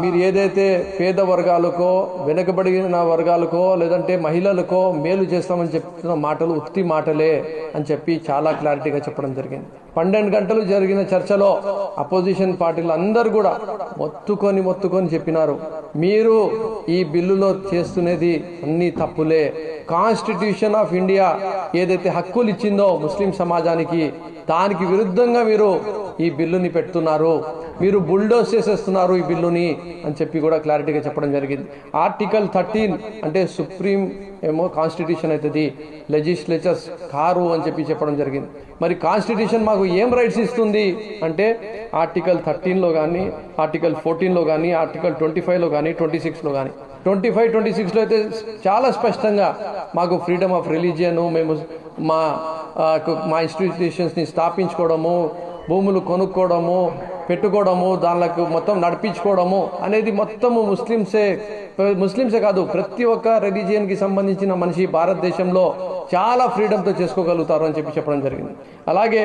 మీరు ఏదైతే పేద వర్గాలకో వెనుకబడిన వర్గాలకో లేదంటే మహిళలకో మేలు చేస్తామని చెప్తున్న మాటలు ఉత్తి మాటలే అని చెప్పి చాలా క్లారిటీగా చెప్పడం జరిగింది. పన్నెండు గంటలు జరిగిన చర్చలో అపోజిషన్ పార్టీలు అందరు కూడా మొత్తుకొని మొత్తుకొని చెప్పినారు. మీరు ఈ బిల్లులో చేస్తున్నది అన్ని తప్పులే. కాన్స్టిట్యూషన్ ఆఫ్ ఇండియా ఏదైతే హక్కులు ఇచ్చిందో ముస్లిం సమాజానికి దానికి విరుద్ధంగా మీరు ఈ బిల్లుని పెడుతున్నారు. మీరు బుల్డోస్ చేసేస్తున్నారు ఈ బిల్లుని అని చెప్పి కూడా క్లారిటీగా చెప్పడం జరిగింది. ఆర్టికల్ థర్టీన్ అంటే సుప్రీం ఏమో కాన్స్టిట్యూషన్ అవుతుంది లెజిస్లేచర్స్ కారు అని చెప్పి చెప్పడం జరిగింది. మరి కాన్స్టిట్యూషన్ మాకు ఏం రైట్స్ ఇస్తుంది అంటే ఆర్టికల్ థర్టీన్లో కానీ ఆర్టికల్ ఫోర్టీన్లో కానీ ఆర్టికల్ ట్వంటీ ఫైవ్లో కానీ ట్వంటీ సిక్స్లో కానీ ట్వంటీ ఫైవ్ ట్వంటీ సిక్స్లో అయితే చాలా స్పష్టంగా మాకు ఫ్రీడమ్ ఆఫ్ రిలీజియన్ మేము మా మా ఇన్స్టిట్యూషన్స్ని స్థాపించుకోవడము భూములు కొనుక్కోవడము పెట్టుకోవడము దానిలకు మొత్తం నడిపించుకోవడము అనేది మొత్తము ముస్లింసే ముస్లింసే కాదు ప్రతి ఒక్క రిలీజియన్కి సంబంధించిన మనిషి భారతదేశంలో చాలా ఫ్రీడమ్తో చేసుకోగలుగుతారు అని చెప్పి చెప్పడం జరిగింది. అలాగే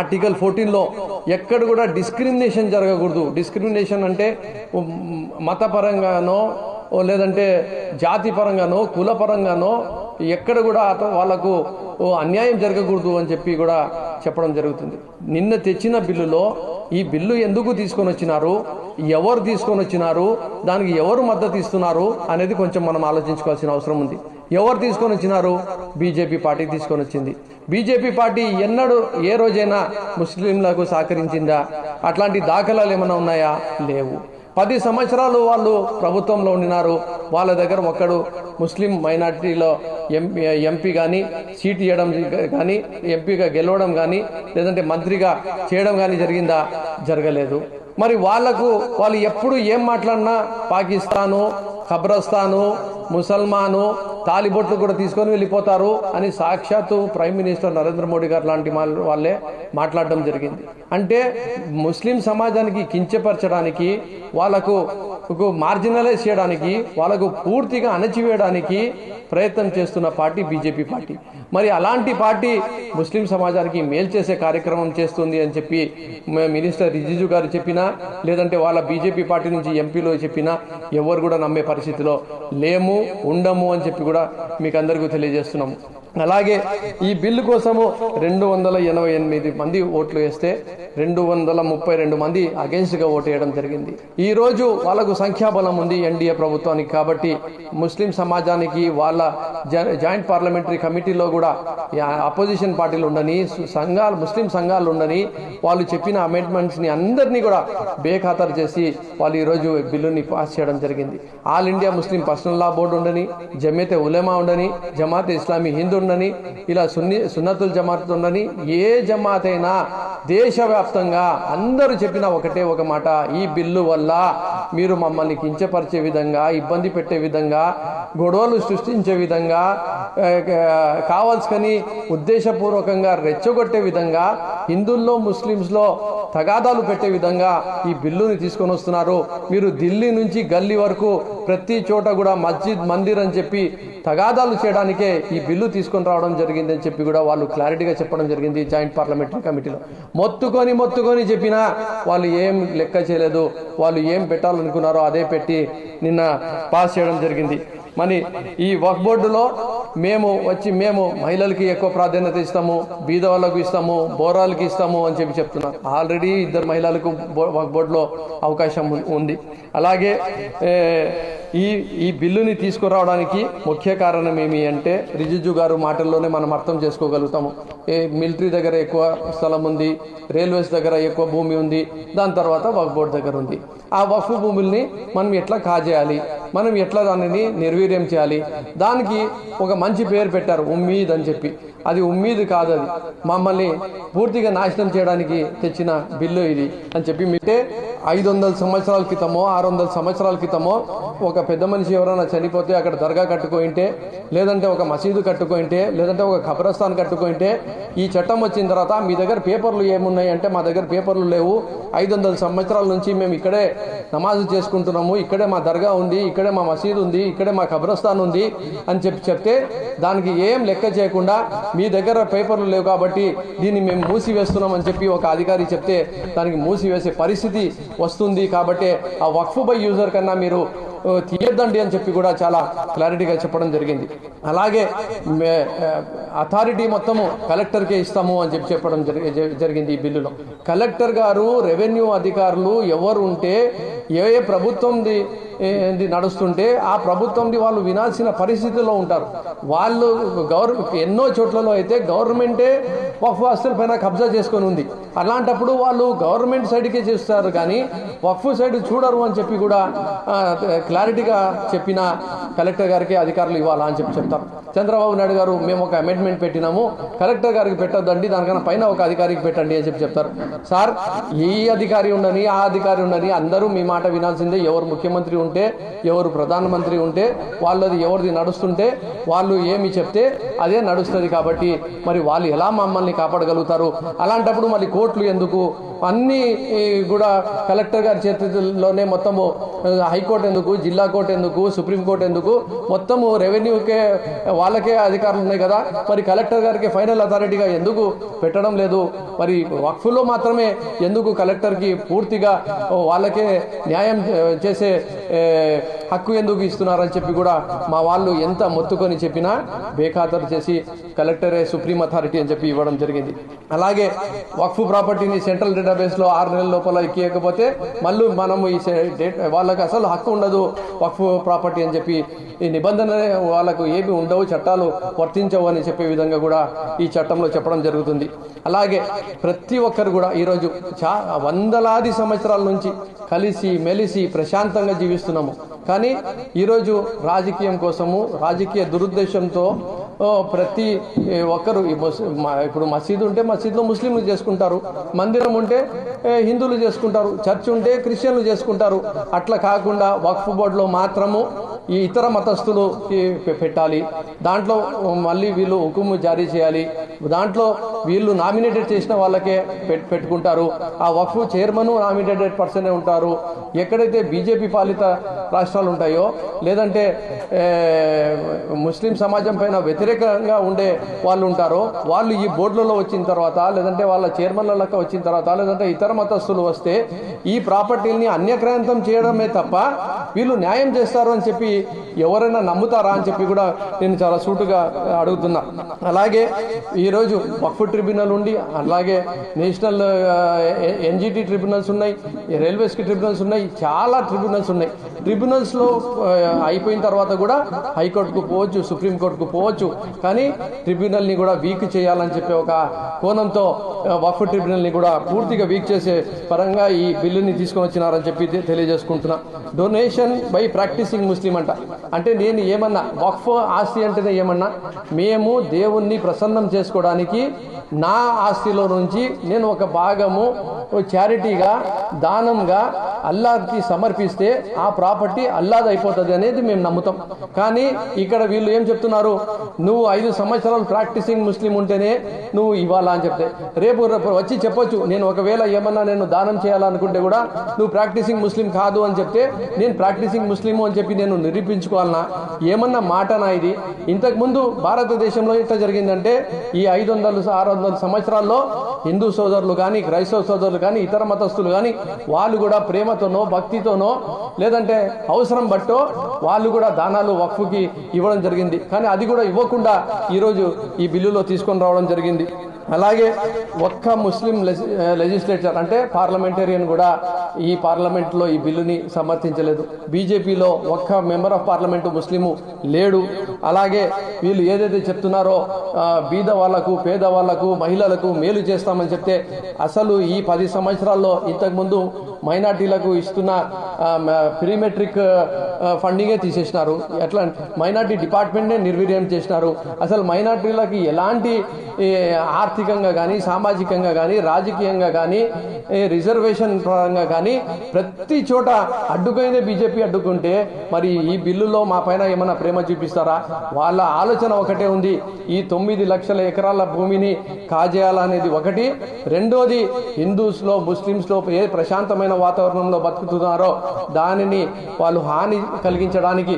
ఆర్టికల్ ఫోర్టీన్లో ఎక్కడ కూడా డిస్క్రిమినేషన్ జరగకూడదు. డిస్క్రిమినేషన్ అంటే మతపరంగానో లేదంటే జాతి పరంగానో కుల పరంగానో ఎక్కడ కూడా అతను వాళ్ళకు ఓ అన్యాయం జరగకూడదు అని చెప్పి కూడా చెప్పడం జరుగుతుంది. నిన్న తెచ్చిన బిల్లులో ఈ బిల్లు ఎందుకు తీసుకొని వచ్చినారు? ఎవరు తీసుకొని వచ్చినారు? దానికి ఎవరు మద్దతు ఇస్తున్నారు? అనేది కొంచెం మనం ఆలోచించుకోవాల్సిన అవసరం ఉంది. ఎవరు తీసుకొని వచ్చినారు? బీజేపీ పార్టీ తీసుకొని వచ్చింది. బీజేపీ పార్టీ ఎన్నడూ ఏ రోజైనా ముస్లింలకు సహకరించిందా? అట్లాంటి దాఖలాలు ఏమైనా ఉన్నాయా? లేవు. పది సంవత్సరాలు వాళ్ళు ప్రభుత్వంలో ఉండినారు. వాళ్ళ దగ్గర ఒక్కడు ముస్లిం మైనార్టీలో ఎంపీ ఎంపీ కానీ సీట్ ఇవ్వడం కానీ ఎంపీగా గెలవడం కానీ లేదంటే మంత్రిగా చేయడం కానీ జరిగిందా? జరగలేదు. మరి వాళ్ళకు వాళ్ళు ఎప్పుడు ఏం మాట్లాడినా పాకిస్తాను ఖబ్రస్తాను ముసల్మాను తాలిబొట్లు కూడా తీసుకొని వెళ్ళిపోతారు అని సాక్షాత్తు ప్రైమ్ మినిస్టర్ నరేంద్ర మోడీ గారు లాంటి వాళ్ళే మాట్లాడడం జరిగింది. అంటే ముస్లిం సమాజానికి కించపరచడానికి వాళ్ళకు మార్జినలైజ్ చేయడానికి వాళ్ళకు పూర్తిగా అణచివేయడానికి ప్రయత్నం చేస్తున్న పార్టీ బీజేపీ పార్టీ. మరి అలాంటి పార్టీ ముస్లిం సమాజానికి మేలు చేసే కార్యక్రమం చేస్తుంది అని చెప్పి మినిస్టర్ రిజిజు గారు చెప్పినా లేదంటే వాళ్ళ బీజేపీ పార్టీ నుంచి ఎంపీలు చెప్పినా ఎవరు కూడా నమ్మే పరిస్థితిలో లేము ఉండము అని చెప్పి కూడా మీకు అందరికీ తెలియజేస్తున్నాము. అలాగే ఈ బిల్లు కోసము రెండు వందల ఎనభై ఎనిమిది మంది ఓట్లు వేస్తే రెండు వందల ముప్పై రెండు మంది అగెన్స్ట్గా ఓటు వేయడం జరిగింది. ఈ రోజు వాళ్ళకు సంఖ్యాబలం ఉంది ఎన్డీఏ ప్రభుత్వానికి కాబట్టి ముస్లిం సమాజానికి వాళ్ళ జాయింట్ పార్లమెంటరీ కమిటీలో కూడా అపోజిషన్ పార్టీలు ఉండని సంఘాలు ముస్లిం సంఘాలు ఉండని వాళ్ళు చెప్పిన అమెండ్మెంట్స్ని అందరినీ కూడా బేఖాతరు చేసి వాళ్ళు ఈరోజు బిల్లుని పాస్ చేయడం జరిగింది. All India Muslim personal law board ఉండని జమేతే ఉలేమా ఉండని జమాత్ ఇస్లామీ హిందూ ఉందని ఇలా సున్ని సున్నతుల జమాత్ ఉందని ఏ జమాత్ అయినా దేశవ్యాప్తంగా అందరూ చెప్పిన ఒకటే ఒక మాట ఈ బిల్లు వల్ల మీరు మమ్మల్ని కించపరిచే విధంగా ఇబ్బంది పెట్టే విధంగా గొడవలు సృష్టించే విధంగా కావాల్సుకని ఉద్దేశపూర్వకంగా రెచ్చగొట్టే విధంగా హిందువుల్లో ముస్లింస్లో తగాదాలు పెట్టే విధంగా ఈ బిల్లుని తీసుకొని వస్తున్నారు. మీరు ఢిల్లీ నుంచి గల్లీ వరకు ప్రతి చోట కూడా మస్జిద్ మందిర్ అని చెప్పి తగాదాలు చేయడానికే ఈ బిల్లు తీసుకొని రావడం జరిగింది అని చెప్పి కూడా వాళ్ళు క్లారిటీగా చెప్పడం జరిగింది జాయింట్ పార్లమెంటరీ కమిటీలో. మొత్తుకొని మొత్తుకొని చెప్పినా వాళ్ళు ఏం లెక్క చేయలేదు వాళ్ళు ఏం పెట్టాలనుకున్నారో అదే పెట్టి నిన్న పాస్ చేయడం జరిగింది. మరి ఈ వర్క్ బోర్డులో మేము వచ్చి మేము మహిళలకి ఎక్కువ ప్రాధాన్యత ఇస్తాము బీద వాళ్ళకు ఇస్తాము బోరాలకి ఇస్తాము అని చెప్పి చెప్తున్నారు ఆల్రెడీ ఇద్దరు మహిళలకు బో- వర్క్ బోర్డులో అవకాశం ఉంది. అలాగే ఈ ఈ బిల్లుని తీసుకురావడానికి ముఖ్య కారణం ఏమి అంటే రిజిజు గారు మాటల్లోనే మనం అర్థం చేసుకోగలుగుతాము. ఏ మిలిటరీ దగ్గర ఎక్కువ స్థలం ఉంది రైల్వేస్ దగ్గర ఎక్కువ భూమి ఉంది దాని తర్వాత వక్ఫ్ బోర్డు దగ్గర ఉంది. ఆ వక్ఫ్ భూముల్ని మనం ఎట్లా కాజేయాలి మనం ఎట్లా దానిని నిర్వీర్యం చేయాలి దానికి ఒక మంచి పేరు పెట్టారు ఉమ్మీద్ అని చెప్పి. అది ఉమ్మీదు కాదు అది. మమ్మల్ని పూర్తిగా నాశనం చేయడానికి తెచ్చిన బిల్లు ఇది అని చెప్పి మీటే ఐదు వందల సంవత్సరాల క్రితమో ఆరు వందల సంవత్సరాల క్రితమో ఒక పెద్ద మనిషి ఎవరైనా చనిపోతే అక్కడ దర్గా కట్టుకోయింటే లేదంటే ఒక మసీదు కట్టుకోయింటే లేదంటే ఒక ఖబరస్థాన్ కట్టుకోయింటే ఈ చట్టం వచ్చిన తర్వాత మీ దగ్గర పేపర్లు ఏమున్నాయి అంటే మా దగ్గర పేపర్లు లేవు. ఐదు వందల సంవత్సరాల నుంచి మేము ఇక్కడే నమాజు చేసుకుంటున్నాము. ఇక్కడే మా దర్గా ఉంది ఇక్కడే మా మసీదు ఉంది ఇక్కడే మా కబ్రస్థాన్ ఉంది అని చెప్పి చెప్తే దానికి ఏం లెక్క చేయకుండా మీ దగ్గర పేపర్లు లేవు కాబట్టి దీన్ని మేము మూసివేస్తున్నామని చెప్పి ఒక అధికారి చెప్తే దానికి మూసివేసే పరిస్థితి వస్తుంది కాబట్టి ఆ వక్ఫ్ బై యూజర్ కన్నా మీరు తీయద్దండి అని చెప్పి కూడా చాలా క్లారిటీగా చెప్పడం జరిగింది. అలాగే అథారిటీ మొత్తము కలెక్టర్కే ఇస్తాము అని చెప్పి చెప్పడం జరిగి- జరిగింది ఈ బిల్లులో. కలెక్టర్ గారు రెవెన్యూ అధికారులు ఎవరు ఉంటే ఏ ఏ ప్రభుత్వంది నడుస్తుంటే ఆ ప్రభుత్వంని వాళ్ళు వినాల్సిన పరిస్థితుల్లో ఉంటారు. వాళ్ళు గవర్నమెంట్ ఎన్నో చోట్లలో అయితే గవర్నమెంటే వక్ఫ్ ఆస్తుల పైన కబ్జా చేసుకొని ఉంది. అలాంటప్పుడు వాళ్ళు గవర్నమెంట్ సైడ్కే చేస్తారు కానీ వక్ఫ్ సైడ్ చూడరు అని చెప్పి కూడా క్లారిటీగా చెప్పిన కలెక్టర్ గారికి అధికారులు ఇవ్వాలా అని చెప్పి చెప్తారు చంద్రబాబు నాయుడు గారు మేము ఒక అమెండ్మెంట్ పెట్టినాము. కలెక్టర్ గారికి పెట్టద్దండి దానికన్నా పైన ఒక అధికారికి పెట్టండి అని చెప్పి చెప్తారు. సార్ ఈ అధికారి ఉండని ఆ అధికారి ఉండని అందరూ మీ మాట వినాల్సిందే. ఎవరు ముఖ్యమంత్రి ఉంటే ఎవరు ప్రధానమంత్రి ఉంటే వాళ్ళది ఎవరిది నడుస్తుంటే వాళ్ళు ఏమి చెప్తే అదే నడుస్తుంది కాబట్టి మరి వాళ్ళు ఎలా మమ్మల్ని కాపాడగలుగుతారు? అలాంటప్పుడు మళ్ళీ కోర్టులు ఎందుకు అన్ని కూడా కలెక్టర్ గారి చేతిలోనే మొత్తము హైకోర్టు ఎందుకు జిల్లా కోర్టు ఎందుకు సుప్రీంకోర్టు ఎందుకు మొత్తము రెవెన్యూకే వాళ్ళకే అధికారులు ఉన్నాయి కదా. మరి కలెక్టర్ గారికి ఫైనల్ అథారిటీగా ఎందుకు పెట్టడం లేదు? మరి వక్ఫ్లో మాత్రమే ఎందుకు కలెక్టర్కి పూర్తిగా వాళ్ళకే న్యాయం చేసే హక్కు ఎందుకు ఇస్తున్నారని చెప్పి కూడా మా వాళ్ళు ఎంత మొత్తుకొని చెప్పినా బేఖాతరు చేసి కలెక్టరే సుప్రీం అథారిటీ అని చెప్పి ఇవ్వడం జరిగింది. అలాగే వక్ఫ్ ప్రాపర్టీని సెంట్రల్ డేటాబేస్లో ఆరు నెలల లోపల ఎక్కియకపోతే మళ్ళీ మనము ఈ డే- వాళ్ళకి అసలు హక్కు ఉండదు వక్ఫ్ ప్రాపర్టీ అని చెప్పి ఈ నిబంధన వాళ్ళకు ఏమి ఉండవు చట్టాలు వర్తించవు అని చెప్పే విధంగా కూడా ఈ చట్టంలో చెప్పడం జరుగుతుంది. అలాగే ప్రతి ఒక్కరు కూడా ఈరోజు చా వందలాది సంవత్సరాల నుంచి కలిసి మెలిసి ప్రశాంతంగా జీవిస్తున్నాము. కానీ ఈరోజు రాజకీయం కోసము రాజకీయ దురుద్దేశంతో ప్రతి ఒక్కరు ఈ ఇప్పుడు మసీదు ఉంటే మసీదులో ముస్లింలు చేసుకుంటారు మందిరం ఉంటే హిందువులు చేసుకుంటారు చర్చ్ ఉంటే క్రిస్టియన్లు చేసుకుంటారు. అట్లా కాకుండా వక్ఫ్ బోర్డులో మాత్రము ఈ ఇతర మతస్థులు పెట్టాలి. దాంట్లో మళ్ళీ వీళ్ళు హుకుము జారీ చేయాలి. దాంట్లో వీళ్ళు నామినేటెడ్ చేసిన వాళ్ళకే పెట్- పెట్టుకుంటారు. ఆ వక్ఫ్ చైర్మన్ నామినేటెడ్ పర్సనే ఉంటారు. ఎక్కడైతే బీజేపీ పాలిత రాష్ట్రాలు ఉంటాయో లేదంటే ముస్లిం సమాజం పైన వ్యతిరేకంగా ఉండే వాళ్ళు ఉంటారో వాళ్ళు ఈ బోర్డులలో వచ్చిన తర్వాత లేదంటే వాళ్ళ చైర్మన్లలో వచ్చిన తర్వాత లేదంటే ఇతర మతస్థులు వస్తే ఈ ప్రాపర్టీని అన్యక్రాంతం చేయడమే తప్ప వీళ్ళు న్యాయం చేస్తారు అని చెప్పి ఎవరైనా నమ్ముతారా అని చెప్పి కూడా నేను చాలా సూటుగా అడుగుతున్నా. అలాగే ఈరోజు వక్ఫ్ ట్రిబ్యునల్ ఉండి అలాగే నేషనల్ ఎన్జిటి ట్రిబ్యునల్స్ ఉన్నాయి రైల్వేస్కి ట్రిబ్యునల్స్ ఉన్నాయి చాలా ట్రిబ్యునల్స్ ఉన్నాయి. ట్రిబ్యునల్స్లో అయిపోయిన తర్వాత కూడా హైకోర్టుకు పోవచ్చు సుప్రీంకోర్టుకు పోవచ్చు. కానీ ట్రిబ్యునల్ని కూడా వీక్ చేయాలని చెప్పి ఒక కోణంతో వఫ్ ట్రిబ్యునల్ని కూడా పూర్తిగా వీక్ చేసే పరంగా ఈ బిల్లుని తీసుకొని వచ్చినారని చెప్పి తెలియజేసుకుంటున్నా. డొనేషన్ బై ప్రాక్టీసింగ్ ముస్లిం అంట. అంటే నేను ఏమన్నా వక్ఫ్ ఆస్తి అంటేనే ఏమన్నా మేము దేవుణ్ణి ప్రసన్నం చేసుకోవడానికి నా ఆస్తిలో నుంచి నేను ఒక భాగము చారిటీగా దానంగా అల్లాకి సమర్పిస్తే ఆ ప్రాపర్టీ అల్లాది అయిపోతుంది అనేది మేము నమ్ముతాం. కానీ ఇక్కడ వీళ్ళు ఏం చెప్తున్నారు? నువ్వు ఐదు సంవత్సరాలు ప్రాక్టీసింగ్ ముస్లిం ఉంటేనే నువ్వు ఇవ్వాలా అని చెప్తే. రేపు రేపు వచ్చి చెప్పొచ్చు నేను ఒకవేళ ఏమన్నా నేను దానం చేయాలనుకుంటే కూడా నువ్వు ప్రాక్టీసింగ్ ముస్లిం కాదు అని చెప్తే నేను ప్రాక్టీసింగ్ ముస్లిము అని చెప్పి నేను నిరూపించుకోవాలనా? ఏమన్నా మాటనా ఇది? ఇంతకుముందు భారతదేశంలో ఎట్లా జరిగిందంటే ఈ ఐదు వందలు ఆరు వందల సంవత్సరాల్లో హిందూ సోదరులు కానీ క్రైస్తవ సోదరులు కానీ ఇతర మతస్థులు కానీ వాళ్ళు కూడా ప్రేమ ప్రేమతోనో భక్తితోనో లేదంటే అవసరం బట్టో వాళ్ళు కూడా దానాలు వక్ఫుకి ఇవ్వడం జరిగింది. కానీ అది కూడా ఇవ్వకుండా ఈరోజు ఈ బిల్లులో తీసుకొని రావడం జరిగింది. అలాగే ఒక్క ముస్లిం లెజిస్లేచర్ అంటే పార్లమెంటేరియన్ కూడా ఈ పార్లమెంట్లో ఈ బిల్లుని సమర్థించలేదు. బీజేపీలో ఒక్క మెంబర్ ఆఫ్ పార్లమెంటు ముస్లిము లేడు. అలాగే వీళ్ళు ఏదైతే చెప్తున్నారో బీద వాళ్ళకు పేద వాళ్ళకు మహిళలకు మేలు చేస్తామని చెప్తే అసలు ఈ పది సంవత్సరాల్లో ఇంతకుముందు మైనార్టీలకు ఇస్తున్న ప్రీమెట్రిక్ ఫండింగే తీసేసినారు. ఎట్లా మైనార్టీ డిపార్ట్మెంట్నే నిర్వీర్యం చేసినారు. అసలు మైనార్టీలకి ఎలాంటి ఆర్థికంగా కానీ సామాజికంగా కానీ రాజకీయంగా కానీ రిజర్వేషన్ పరంగా కానీ ప్రతి చోట అడ్డుకైందే బీజేపీ అడ్డుకుంటే మరి ఈ బిల్లులో మా పైన ఏమైనా ప్రేమ చూపిస్తారా? వాళ్ళ ఆలోచన ఒకటే ఉంది. ఈ తొమ్మిది లక్షల ఎకరాల భూమిని కాజేయాలనేది ఒకటి. రెండోది హిందూస్లో ముస్లిమ్స్లో ఏ ప్రశాంతమైన కలుషితమైన వాతావరణంలో బతుకుతున్నారో దానిని వాళ్ళు హాని కలిగించడానికి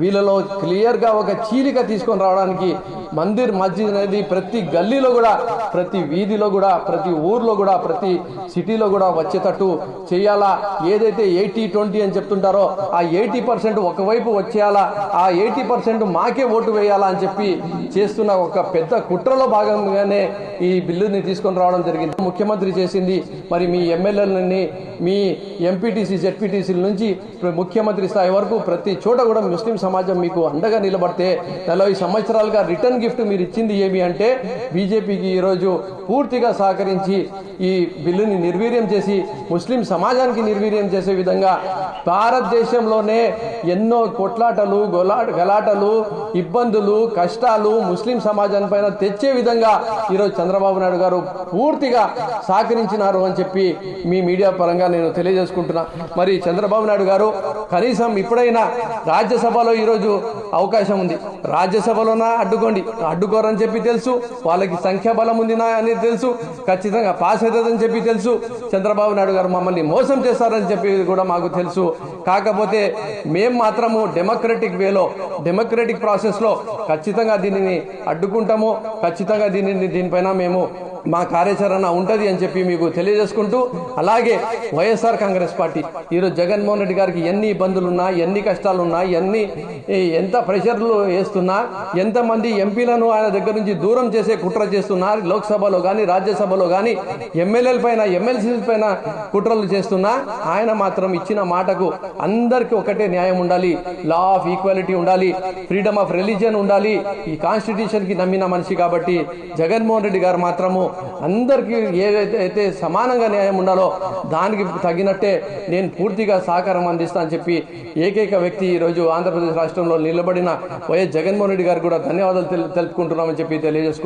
వీళ్ళలో క్లియర్గా ఒక చీలిక తీసుకొని రావడానికి మందిర్ మస్జిద్ అనేది ప్రతి గల్లీలో కూడా ప్రతి వీధిలో కూడా ప్రతి ఊర్లో కూడా ప్రతి సిటీలో కూడా వచ్చేటట్టు చేయాలా? ఏదైతే ఎయిటీ ట్వంటీ అని చెప్తుంటారో ఆ ఎయిటీ పర్సెంట్ ఒకవైపు వచ్చేయాలా? ఆ ఎయిటీ పర్సెంట్ మాకే ఓటు వేయాలా అని చెప్పి చేస్తున్న ఒక పెద్ద కుట్రలో భాగంగానే ఈ బిల్లుని తీసుకొని రావడం జరిగింది. ముఖ్యమంత్రి చేసింది. మరి మీ ఎమ్మెల్యేలని మీ ఎంపీటీసీ జెడ్పీటీసీల నుంచి ముఖ్యమంత్రి స్థాయి వరకు ప్రతి చోట కూడా ముస్లిం సమాజం మీకు అండగా నిలబడితే నలభై సంవత్సరాలుగా రిటర్న్ గిఫ్ట్ మీరు ఇచ్చింది ఏమి అంటే బీజేపీకి ఈరోజు పూర్తిగా సహకరించి ఈ బిల్లుని నిర్వీర్యం చేసి ముస్లిం సమాజానికి నిర్వీర్యం చేసే విధంగా భారతదేశంలోనే ఎన్నో కొట్లాటలు గొలా గలాటలు ఇబ్బందులు కష్టాలు ముస్లిం సమాజం పైన తెచ్చే విధంగా ఈరోజు చంద్రబాబు నాయుడు గారు పూర్తిగా సహకరించినారు అని చెప్పి మీ మీడియా పరంగా నేను తెలియజేసుకుంటున్నా. మరి చంద్రబాబు నాయుడు గారు కనీసం ఇప్పుడైనా రాజ్యసభలో ఈరోజు అవకాశం ఉంది. రాజ్యసభలోనా? అడ్డుకోండి. అడ్డుకోరని చెప్పి తెలుసు. వాళ్ళకి సంఖ్యాబలం ఉంది నా అని తెలుసు. ఖచ్చితంగా పాస్ అవుతుందని చెప్పి తెలుసు. చంద్రబాబు నాయుడు గారు మమ్మల్ని మోసం చేస్తారని చెప్పి కూడా మాకు తెలుసు. కాకపోతే మేము మాత్రము డెమోక్రటిక్ వేలో డెమోక్రటిక్ ప్రాసెస్లో ఖచ్చితంగా దీనిని అడ్డుకుంటాము. ఖచ్చితంగా దీనిని దీనిపైన మేము మా కార్యాచరణ ఉంటుంది అని చెప్పి మీకు తెలియజేసుకుంటూ అలాగే వైఎస్ఆర్ కాంగ్రెస్ పార్టీ. ఈరోజు జగన్మోహన్ రెడ్డి గారికి ఎన్ని ఇబ్బందులున్నా ఎన్ని కష్టాలున్నా ఎన్ని ఎంత ప్రెషర్లు వేస్తున్నా ఎంతమంది ఎంపీలను ఆయన దగ్గర నుంచి దూరం చేసే కుట్ర చేస్తున్నా లోక్సభలో కానీ రాజ్యసభలో కానీ ఎమ్మెల్యేల పైన ఎమ్మెల్సీ పైన కుట్రలు చేస్తున్నా ఆయన మాత్రం ఇచ్చిన మాటకు అందరికీ ఒకటే న్యాయం ఉండాలి. లా ఆఫ్ ఈక్వాలిటీ ఉండాలి. ఫ్రీడమ్ ఆఫ్ రిలీజియన్ ఉండాలి. ఈ కాన్స్టిట్యూషన్కి నమ్మిన మనిషి కాబట్టి జగన్మోహన్ రెడ్డి గారు మాత్రము అందరికీ ఏదైతే అయితే సమానంగా న్యాయం ఉండాలో దానికి తగినట్టే నేను పూర్తిగా సహకారం అందిస్తా అని చెప్పి ఏకైక వ్యక్తి ఈరోజు ఆంధ్రప్రదేశ్ రాష్ట్రంలో నిలబడిన వైఎస్ జగన్మోహన్ రెడ్డి గారు కూడా ధన్యవాదాలు తెలుపుకుంటున్నామని చెప్పి తెలియజేసుకుంటున్నాను